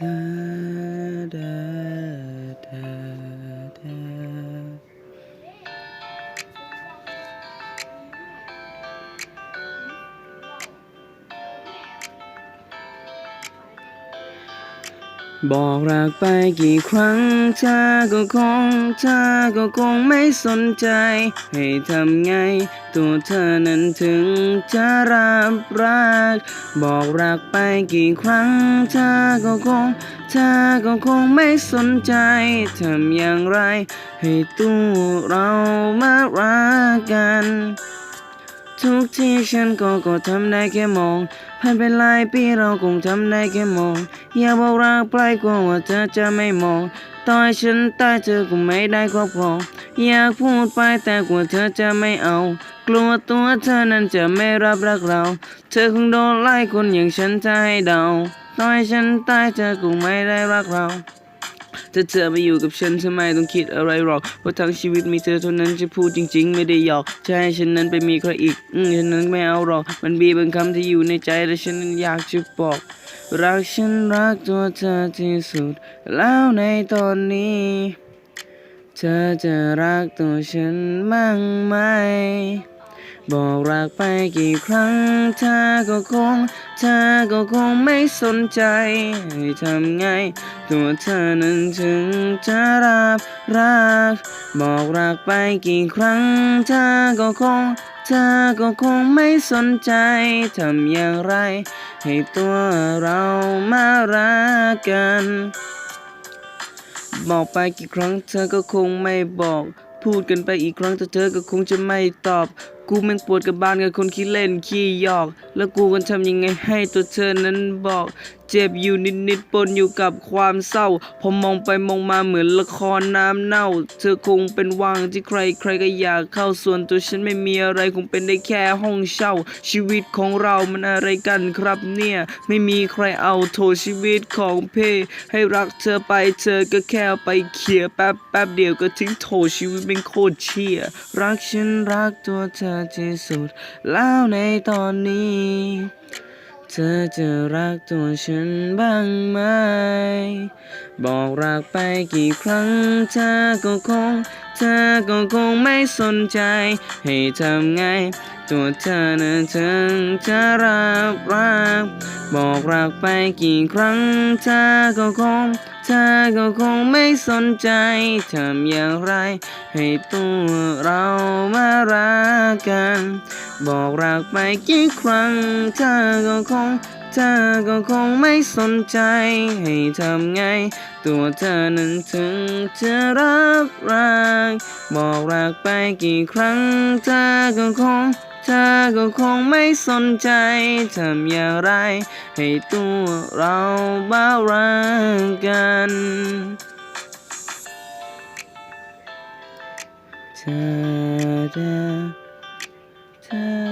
อ บอกรักไปกี่ครั้งเธอก็คงเธอก็คงไม่สนใจ ให้ทำไง ตัวเธอนั้นถึงจะรับรัก บอกรักไปกี่ครั้งเธอก็คงเธอก็คงไม่สนใจ ทำอย่างไร ให้ตัวเรามารักกัน ทุกที่ฉันก็ก็ทำได้แค่มองผ่านไปหลายปีเราคงทำได้แค่มอง อย่าบอกรักไปกลัวว่าเธอจะไม่มองต่อให้ฉันตายเธอก็ไม่ได้ครอบครองอยากพูดไปแต่กลัวเธอจะไม่เอา กลัวตัวเธอนั้นจะไม่รับรักเรา เธอคงโดนไล่คนอย่างฉันจะให้เดาต่อให้ฉันตายเธอคงไม่ได้รักเรา ถ้าเธอไปอยู่กับฉันทำไมต้องคิดอะไรหรอกเพราะทั้งชีวิตมีเธอเท่านั้นจะพูดจริง ๆ ไม่ได้หยอกจะให้ฉันนั้นไปมีใครอีก อืมฉันนั้นไม่เอาหรอก มันบีบางคำที่อยู่ในใจและฉันนั้นอยากจะบอก รักฉันรักตัวเธอที่สุด แล้วในตอนนี้ เธอจะรักตัวฉันบ้างไหม บอกรักไปกี่ครั้ง เธอก็คง เธอก็คงไม่สนใจ ให้ทำไง ตัวเธอนั้นถึงจะรับรัก บอกรักไปกี่ครั้ง เธอก็คง เธอก็คงไม่สนใจ ทำอย่างไร ให้ตัวเรามารักกันบอกไปกี่ครั้งเธอก็คงไม่บอก พูดกันไปอีกครั้งแต่เธอก็คงจะไม่ตอบ กูแม่งปวดกับบ้านกับคนขี้เล่นขี้หยอก แล้วกูกันทำยังไงให้ตัวเธอนั้นบอก เจ็บอยู่นิดๆปนอยู่กับความเศร้า พอมองไปมองมาเหมือนละครน้ำเน่า เธอคงเป็นวังที่ใครใครก็อยากเข้าส่วนตัวฉันไม่มีอะไรคงเป็นได้แค่ห้องเช่า ชีวิตของเรามันอะไรกันครับเนี่ย ไม่มีใครเอาโทชีวิตของเพ่ให้รักเธอไปเธอก็แค่ไปเขี่ยแป๊บแป๊บเดียวก็ทิ้งโทชีวิตเป็นโคตรเชี่ยรักฉันรักตัวเธอที่สุด แล้วในตอนนี้ เธอจะรักตัวฉันบ้างไหม บอกรักไปกี่ครั้ง เธอก็คง เธอก็คงไม่สนใจ ให้ทำไง ตัวเธอนั้นถึงจะรับรัก บอกรักไปกี่ครั้ง เธอก็คงเธอก็คงไม่สนใจ ทำอย่างไร ให้ตัวเรามารั กกัน บอกรักไปกี่ครั้ง เธอก็คง เธอก็คงไม่สนใจ ให้ทำไง ตัวเธอนั้นถึงจะรับรัก บอกรักไปกี่ครั้ง เธอก็คงเธอก็คงไม่สนใจ ทำอย่างไร ให้ตัวเราบ้ารักกันเธอ